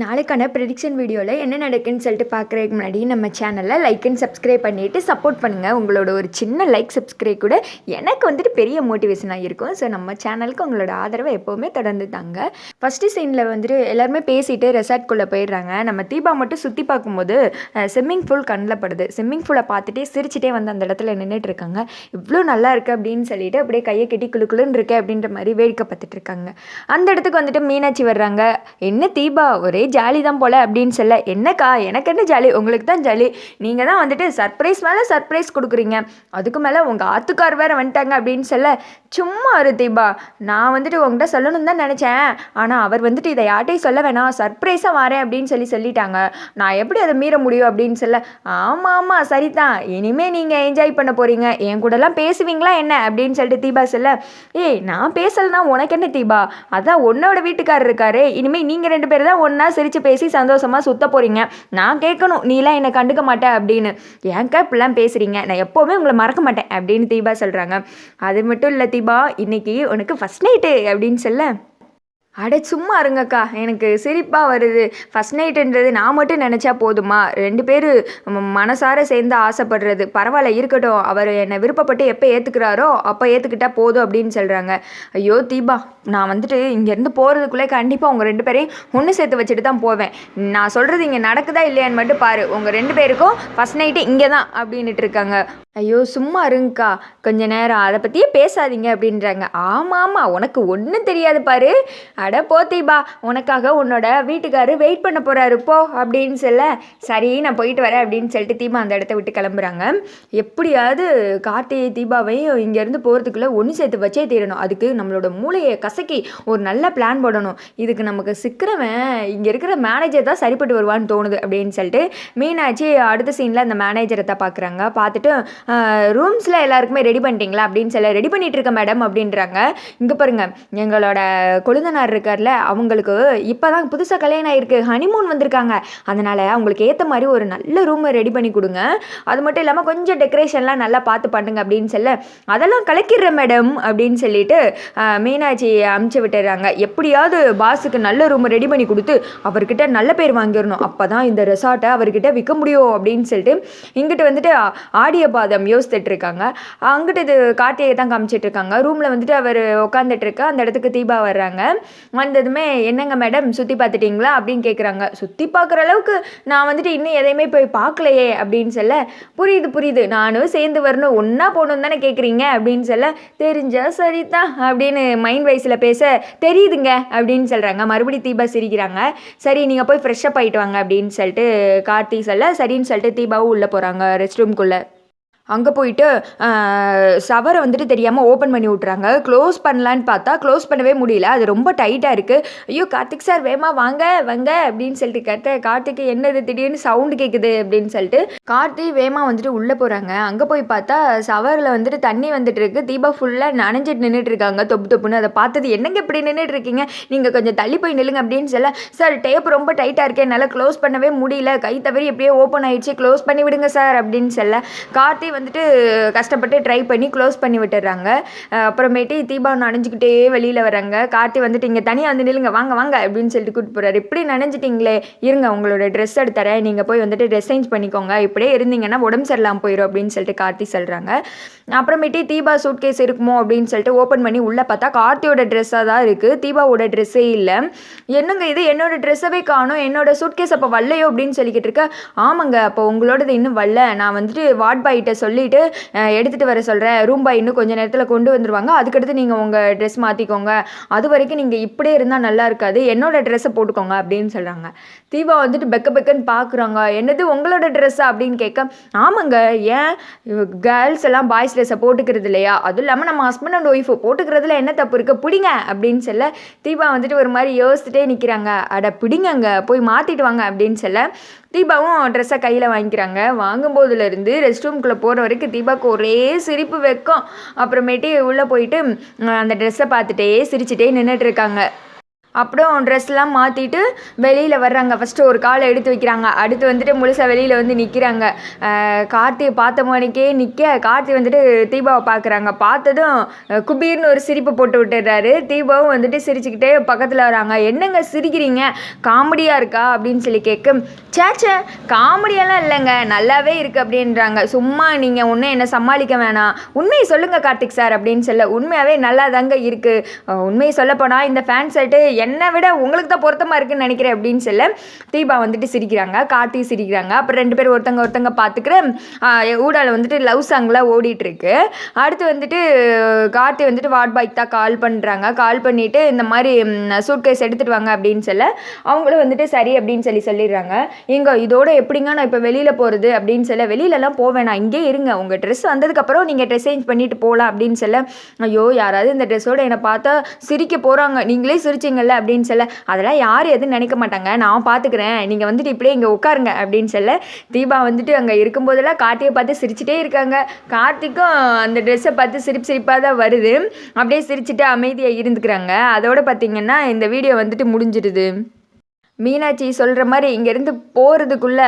நாளைக்கான ப்ரெடிக்ஷன் வீடியோவில் என்ன நடக்குன்னு சொல்லிட்டு பார்க்குறதுக்கு முன்னாடி நம்ம சேனலில் லைக் அண்ட் சப்ஸ்கிரைப் பண்ணிவிட்டு சப்போர்ட் பண்ணுங்கள் உங்களோட ஒரு சின்ன லைக் சப்ஸ்கிரைப் கூட எனக்கு வந்துட்டு பெரிய மோட்டிவேஷனாக இருக்கும். ஸோ நம்ம சேனலுக்கு உங்களோட ஆதரவை எப்போவுமே தொடர்ந்து தாங்க. ஃபஸ்ட்டு சீனில் வந்துட்டு எல்லாருமே பேசிட்டு ரெசார்ட்குள்ளே போயிடுறாங்க. நம்ம தீபா மட்டும் சுற்றி பார்க்கும்போது ஸ்விம்மிங் பூல் கண்ணில் படுது. ஸ்விம்மிங் பூலை பார்த்துட்டே சிரிச்சிட்டே வந்து அந்த இடத்துல நின்றுட்டு இருக்காங்க. இவ்வளோ நல்லா இருக்குது அப்படின்னு சொல்லிட்டு அப்படியே கையை கட்டி குளு குளுன்னு இருக்கு அப்படின்ற மாதிரி வேடிக்கை பார்த்துட்டு இருக்காங்க. அந்த இடத்துக்கு வந்துட்டு மீனாட்சி வர்றாங்க. என்ன தீபா? ஒரே ஜாலி தான் போல அப்படின்னு சொல்ல என்னக்கா எனக்கு என்ன ஜாலி? உங்களுக்கு தான் ஜாலி. நீங்கள் தான் வந்துட்டு சர்ப்ரைஸ் மேலே சர்ப்ரைஸ் கொடுக்குறீங்க. அதுக்கு மேலே உங்கள் ஆத்துக்கார் வேறு வந்துட்டாங்க அப்படின்னு சொல்ல சும்மா ஒரு தீபா. நான் வந்துட்டு உங்கள்கிட்ட சொல்லணும்னு தான் நினச்சேன். ஆனால் அவர் வந்துட்டு இதை யார்ட்டையும் சொல்ல வேணாம். சர்ப்ரைஸாக வரேன் அப்படின்னு சொல்லி சொல்லிட்டாங்க. நான் எப்படி அதை மீற முடியும் அப்படின்னு சொல்ல ஆமாம் ஆமாம் சரிதான். இனிமேல் நீங்கள் என்ஜாய் பண்ண போகிறீங்க என் கூடலாம் பேசுவீங்களா என்ன? அப்படின்னு சொல்லிட்டு தீபா சொல்ல ஏய் நான் பேசலைன்னா உனக்கு என்ன தீபா? அதான் உன்னோட வீட்டுக்காரர் இருக்காரு. இனிமேல் நீங்கள் ரெண்டு பேர் தான் ஒன்றா சிரித்து பேசி சந்தோஷமாக சுத்த போகிறீங்க நான் கேட்கணும் நீலாம் என்னை கண்டுக்க மாட்டேன் அப்படின்னு. ஏன்க்கா இப்படிலாம் பேசுகிறீங்க நான் எப்போவுமே உங்களை மறக்க மாட்டேன் அப்படின்னு தீபா சொல்கிறாங்க அது மட்டும் இல்லை தீபா இன்னைக்கு உனக்கு ஃபஸ்ட் நைட்டு அப்படின்னு சொல்ல. அட சும்மா இருங்கக்கா. எனக்கு சிரிப்பாக வருது. ஃபஸ்ட் நைட்டுன்றது நான் மட்டும் நினச்சா போதுமா? ரெண்டு பேர் மனசார சேர்ந்து ஆசைப்படுறது. பரவாயில்ல இருக்கட்டும். அவர் என்னை விருப்பப்பட்டு எப்போ ஏற்றுக்கிறாரோ அப்போ ஏற்றுக்கிட்டா போதும் அப்படின்னு சொல்கிறாங்க ஐயோ தீபா நான் வந்துட்டு இங்கேருந்து போகிறதுக்குள்ளே கண்டிப்பாக உங்கள் ரெண்டு பேரையும் ஒன்று சேர்த்து வச்சுட்டு தான் போவேன். நான் சொல்கிறது இங்கே நடக்குதா இல்லையான்னு மட்டும் பாரு. உங்கள் ரெண்டு பேருக்கும் ஃபஸ்ட் நைட்டு இங்கே தான் அப்படின்னுட்டு இருக்காங்க. ஐயோ சும்மா இருங்கக்கா. கொஞ்ச நேரம். அதை பற்றியே பேசாதீங்க அப்படின்றாங்க. ஆமாம் ஆமாம் உனக்கு ஒன்றும் தெரியாது பாரு. அட போ தீபா உனக்காக உன்னோட வீட்டுக்காரு வெயிட் பண்ண போகிறாரு போ அப்படின்னு சொல்ல சரி நான் போயிட்டு வரேன் அப்படின்னு சொல்லிட்டு தீபா அந்த இடத்த விட்டு கிளம்புறாங்க. எப்படியாவது கார்த்திகை தீபாவையும் இங்கேருந்து போகிறதுக்குள்ளே ஒன்று சேர்த்து வச்சே தீரணும். அதுக்கு நம்மளோட மூளையை கசக்கி ஒரு நல்ல பிளான் போடணும். இதுக்கு நமக்கு சிக்கிறவன் இங்கே இருக்கிற மேனேஜர் தான் சரிப்பட்டு வருவான்னு தோணுது அப்படின்னு சொல்லிட்டு மீனாட்சி அடுத்த சீனில் அந்த மேனேஜரை தான் பார்க்குறாங்க பார்த்துட்டு ரூம்ஸில் எல்லாருக்குமே ரெடி பண்ணிட்டீங்களா? அப்படின்னு சொல்ல ரெடி பண்ணிட்டு மேடம் அப்படின்றாங்க. இங்கே பாருங்கள் எங்களோட கொழுந்தனார் இருக்கார்ல அவங்களுக்கு இப்போ தான் புதுசாக கல்யாணம் ஆயிருக்கு ஹனிமூன் வந்திருக்காங்க. அதனால் அவங்களுக்கு ஏற்ற மாதிரி ஒரு நல்ல ரூமை ரெடி பண்ணி கொடுங்க. அது மட்டும் இல்லாமல் கொஞ்சம் டெக்கரேஷன்லாம் நல்லா பார்த்து பண்ணுங்க அப்படின்னு சொல்ல அதெல்லாம் கலக்கிடுறேன் மேடம் அப்படின்னு சொல்லிட்டு மீனாட்சி அமுச்சு விட்டுறாங்க. எப்படியாவது பாஸுக்கு நல்ல ரூமை ரெடி பண்ணி கொடுத்து அவர்கிட்ட நல்ல பேர் வாங்கிடணும். அப்போ தான் இந்த ரெசார்ட்டை அவர்கிட்ட விற்க முடியும் அப்படின்னு சொல்லிட்டு இங்கிட்டு வந்துட்டு ஆடிய பாதம் யோசித்துட்டு இருக்காங்க. அங்கிட்டு இது கார்த்திகை தான் காமிச்சிட்டு இருக்காங்க. ரூமில் வந்துட்டு அவர் உட்காந்துட்டு இருக்க அந்த இடத்துக்கு தீபா வர்றாங்க. வந்ததுமே என்னங்க மேடம் சுற்றி பார்த்துட்டீங்களா? அப்படின்னு கேட்குறாங்க சுற்றி பார்க்குற அளவுக்கு நான் வந்துட்டு இன்னும் எதையுமே போய் பார்க்கலையே அப்படின்னு சொல்ல புரியுது புரியுது. நானும் சேர்ந்து வரணும். ஒன்றா போகணும் தானே கேட்குறீங்க அப்படின்னு சொல்ல தெரிஞ்சா சரிதான் அப்படின்னு மைண்ட் வைஸில் பேச தெரியுதுங்க அப்படின்னு சொல்கிறாங்க மறுபடி தீபா சிரிக்கிறாங்க. சரி நீங்கள் போய் ஃப்ரெஷ்ஷப் ஆகிட்டு வாங்க அப்படின்னு சொல்லிட்டு கார்த்தி சொல்ல சரின்னு சொல்லிட்டு தீபாவும் உள்ளே போகிறாங்க ரெஸ்ட் ரூம்குள்ளே அங்கே போயிட்டு சவரை வந்துட்டு தெரியாமல் ஓப்பன் பண்ணி விட்றாங்க க்ளோஸ் பண்ணலான்னு பார்த்தா க்ளோஸ் பண்ணவே முடியல. அது ரொம்ப டைட்டாக இருக்குது ஐயோ கார்த்திக் சார் வேமா வாங்க வாங்க அப்படின்னு சொல்லிட்டு கேட்ட கார்த்திக் என்னது திடீர்னு சவுண்டு கேட்குது அப்படின்னு சொல்லிட்டு கார்த்தி வேமா வந்துட்டு உள்ளே போகிறாங்க அங்கே போய் பார்த்தா சவரில் வந்துட்டு தண்ணி வந்துட்டு இருக்கு. தீபா ஃபுல்லாக நனைஞ்சிட்டு நின்றுட்டு இருக்காங்க தொப்பு தொப்புன்னு. அதை பார்த்தது என்னங்க இப்படி நின்றுட்டு இருக்கீங்க? நீங்கள் கொஞ்சம் தள்ளி போய் நில்லுங்க அப்படின்னு சொல்ல சார் டேப் ரொம்ப டைட்டாக இருக்கு. என்னால் க்ளோஸ் பண்ணவே முடியல. கை தவறி எப்படியோ ஓப்பன் ஆயிடுச்சு. க்ளோஸ் பண்ணி விடுங்க சார் அப்படின்னு சொல்ல கார்த்தி வந்துட்டு கஷ்டப்பட்டு ட்ரை பண்ணி க்ளோஸ் பண்ணி விட்டுறாங்க. அப்புறமேட்டு தீபா நனைஞ்சிக்கிட்டே வெளியில் வராங்க. கார்த்தி வந்துட்டு இங்கே தனியாக வந்து நில்லுங்க வாங்க வாங்க அப்படின்னு சொல்லிட்டு கூப்பிட்டு போகிறாரு இப்படி நனைஞ்சிட்டிங்களே இருங்க உங்களோட ட்ரெஸ் எடுத்துறேன் நீங்கள் போய் வந்துட்டு ட்ரெஸ் சேஞ்ச் பண்ணிக்கோங்க. இப்படியே இருந்தீங்கன்னா உடம்பு சரியில்லாமல் போயிடும் அப்படின்னு சொல்லிட்டு கார்த்தி சொல்கிறாங்க அப்புறமேட்டு தீபா சூட் கேஸ் இருக்குமோ அப்படின்னு சொல்லிட்டு ஓப்பன் பண்ணி உள்ளே பார்த்தா கார்த்தியோட ட்ரெஸ்ஸாக தான் இருக்குது தீபாவோட ட்ரெஸ்ஸே இல்லை. என்னங்க இது? என்னோட ட்ரெஸ்ஸவே காணும். என்னோட சூட் கேஸ் அப்போ வரலையோ? அப்படின்னு சொல்லிக்கிட்டு இருக்க ஆமாங்க அப்போ உங்களோடது இன்னும் வரல. நான் வந்துட்டு வார்ட் பாய்கிட்ட சொல்லிட்டு எடுத்துகிட்டு வர சொல்கிறேன் ரூம் பாய் இன்னும் கொஞ்சம் நேரத்தில் கொண்டு வந்துடுவாங்க அதுக்கடுத்து நீங்கள் உங்கள் ட்ரெஸ் மாற்றிக்கோங்க அது வரைக்கும் நீங்கள் இப்படியே இருந்தால் நல்லா இருக்காது. என்னோட ட்ரெஸ்ஸை போட்டுக்கோங்க அப்படின்னு சொல்கிறாங்க தீபா வந்துட்டு பெக்க பெக்கன்னு பார்க்குறாங்க என்னது உங்களோட ட்ரெஸ்ஸா அப்படின்னு கேட்க ஆமாங்க. ஏன் கேர்ள்ஸ் எல்லாம் பாய்ஸ் ட்ரெஸ்ஸை போட்டுக்கிறது இல்லையா? அதுவும் இல்லாமல் நம்ம ஹஸ்பண்ட் அண்ட் ஒய்ஃபு போட்டுக்கிறதுல என்ன தப்பு இருக்குது பிடிங்க அப்படின்னு சொல்ல தீபா வந்துட்டு ஒரு மாதிரி யோசிச்சுட்டே நிற்கிறாங்க அட பிடிங்கங்க. போய் மாற்றிட்டு வாங்க அப்படின்னு சொல்ல தீபாவும் ட்ரெஸ்ஸை கையில் வாங்கிக்கிறாங்க. வாங்கும்போதுலேருந்து ரெஸ்ட் ரூம்குள்ளே போகிற வரைக்கும் தீபாவுக்கு ஒரே சிரிப்பு வைக்கும். அப்புறமேட்டு உள்ளே போயிட்டு அந்த ட்ரெஸ்ஸை பார்த்துட்டே சிரிச்சிட்டே நின்றுட்டு இருக்காங்க. அப்புறம் ட்ரெஸ்லாம் மாற்றிட்டு வெளியில் வர்றாங்க. ஃபஸ்ட்டு ஒரு காலை எடுத்து வைக்கிறாங்க. அடுத்து வந்துட்டு முழுசாக வெளியில் வந்து நிற்கிறாங்க கார்த்தியை பார்த்த மணிக்கே நிற்க கார்த்தி வந்துட்டு தீபாவை பார்க்குறாங்க. பார்த்ததும் குபீர்னு ஒரு சிரிப்பு போட்டு விட்டுடுறாரு. தீபாவும் வந்துட்டு சிரிச்சுக்கிட்டே பக்கத்தில் வராங்க. என்னங்க சிரிக்கிறீங்க? காமெடியாக இருக்கா? அப்படின்னு சொல்லி கேட்க சேச்சே காமெடியெல்லாம் இல்லைங்க. நல்லாவே இருக்குது அப்படின்றாங்க. சும்மா நீங்கள் ஒன்றும் என்னை சமாளிக்க வேணாம். உண்மையை சொல்லுங்கள் கார்த்திக் சார் அப்படின்னு சொல்ல உண்மையாகவே நல்லா தாங்க இருக்குது உண்மையை சொல்லப்போனால் இந்த ஃபேன் ஷர்ட்டு என்னை விட உங்களுக்கு தான் பொருத்தமாக இருக்குன்னு நினைக்கிறேன் அப்படின்னு சொல்ல தீபா வந்துட்டு சிரிக்கிறாங்க கார்த்தி சிரிக்கிறாங்க. அப்புறம் ரெண்டு பேர் ஒருத்தங்க ஒருத்தங்க பார்த்துக்கிற ஊடால வந்துட்டு லவ் சாங்லாம் ஓடிட்டு இருக்கு. அடுத்து வந்துட்டு கார்த்தி வந்துட்டு வார்ட் பாய்க்கு தான் கால் பண்ணுறாங்க கால் பண்ணிவிட்டு இந்த மாதிரி சூட்கேஸ் எடுத்துகிட்டு வாங்க அப்படின்னு சொல்ல அவங்களும் வந்துட்டு சரி அப்படின்னு சொல்லி சொல்லிடுறாங்க. எங்க இதோட எப்படிங்க நான் இப்போ வெளியில் போகிறது அப்படின்னு சொல்ல வெளியிலலாம் போவேன் நான் இங்கே இருங்க. உங்கள் ட்ரெஸ் வந்ததுக்கப்புறம் நீங்கள் ட்ரெஸ் சேஞ்ச் பண்ணிட்டு போகலாம் அப்படின்னு சொல்ல ஐயோ யாராவது இந்த ட்ரெஸ்ஸோட என்னை பார்த்தா சிரிக்க போகிறாங்க நீங்களே சிரிச்சிங்கல்ல. அப்படின்னு சொல்ல அதெல்லாம் யார் எதுவும் நினைக்க மாட்டாங்க. நான் பார்த்துக்கிறேன் நீங்கள் வந்துட்டு இப்படியே இங்கே உட்காருங்க. அப்படின்னு சொல்ல தீபா வந்துட்டு அங்கே இருக்கும்போதெல்லாம் கார்த்தியை பார்த்து சிரிச்சிட்டே இருக்காங்க. கார்த்திக்கும் அந்த ட்ரெஸ்ஸை பார்த்து சிரிப்பு சிரிப்பாக தான் வருது. அப்படியே சிரிச்சுட்டு அமைதியாக இருந்துக்கிறாங்க. அதோட பார்த்தீங்கன்னா இந்த வீடியோ வந்துட்டு முடிஞ்சிடுது மீனாட்சி சொல்கிற மாதிரி இங்கேருந்து போகிறதுக்குள்ளே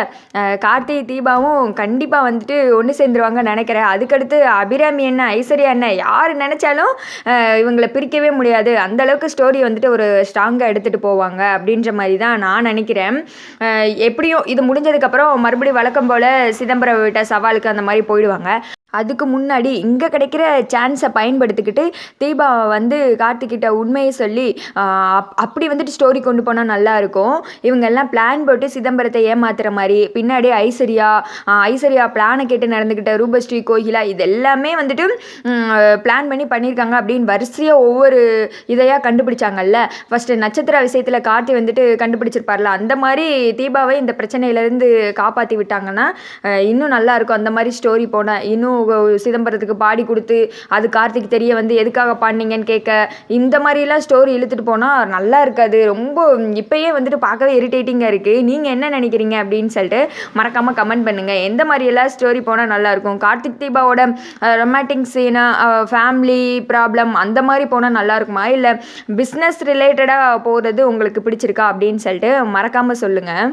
கார்த்திகை தீபாவும் கண்டிப்பாக வந்துட்டு ஒன்று சேர்ந்துருவாங்கன்னு நினைக்கிறேன். அதுக்கடுத்து அபிராமி என்ன ஐஸ்வர்யா என்ன யார் நினச்சாலும் இவங்களை பிரிக்கவே முடியாது. அந்தளவுக்கு ஸ்டோரி வந்துட்டு ஒரு ஸ்ட்ராங்காக எடுத்துகிட்டு போவாங்க அப்படின்ற மாதிரி தான் நான் நினைக்கிறேன். எப்படியும் இது முடிஞ்சதுக்கப்புறம் மறுபடியும் வழக்கம் போல் சிதம்பரம் விட்ட சவாலுக்கு அந்த மாதிரி போயிடுவாங்க. அதுக்கு முன்னாடி இங்கே கிடைக்கிற சான்ஸை பயன்படுத்திக்கிட்டு தீபா வந்து கார்த்திக்கிட்ட உண்மையை சொல்லி அப்- அப்படி வந்துட்டு ஸ்டோரி கொண்டு போனால் நல்லாயிருக்கும் இவங்கெல்லாம் பிளான் போட்டு சிதம்பரத்தை ஏமாத்துற மாதிரி பின்னாடி ஐஸ்வர்யா ஐஸ்வர்யா பிளானை கேட்டு நடந்துக்கிட்ட ரூபஸ்ரீ கோகிலா இது எல்லாமே வந்துட்டு பிளான் பண்ணி பண்ணியிருக்காங்க அப்படின்னு வரிசையாக ஒவ்வொரு இதையாக கண்டுபிடிச்சாங்கல்ல. ஃபஸ்ட்டு நட்சத்திர விஷயத்தில் கார்த்தி வந்துட்டு கண்டுபிடிச்சிருப்பார்ல. அந்த மாதிரி தீபாவை இந்த பிரச்சனையிலேருந்து காப்பாற்றி விட்டாங்கன்னா இன்னும் நல்லாயிருக்கும் அந்த மாதிரி ஸ்டோரி போனால் இன்னும் சிதம்பரத்துக்கு பாடி கொடுத்து அது கார்த்திக் தெரிய வந்து எதுக்காக பாடினீங்கன்னு கேட்க இந்த மாதிரிலாம் ஸ்டோரி இழுத்துட்டு போனால் நல்லா இருக்காது. ரொம்ப இப்பயே வந்துட்டு பார்க்கவே இரிட்டேட்டிங்காக இருக்குது நீங்கள் என்ன நினைக்கிறீங்க அப்படின்னு சொல்லிட்டு மறக்காமல் கமெண்ட் பண்ணுங்கள் எந்த மாதிரியெல்லாம் ஸ்டோரி போனால் நல்லாயிருக்கும் கார்த்திக் தீபாவோட ரொமான்டிக் சீனா ஃபேமிலி ப்ராப்ளம் அந்த மாதிரி போனால் நல்லா இருக்குமா? இல்லை பிஸ்னஸ் ரிலேட்டடாக போகிறது உங்களுக்கு பிடிச்சிருக்கா அப்படின்னு சொல்லிட்டு மறக்காமல் சொல்லுங்கள்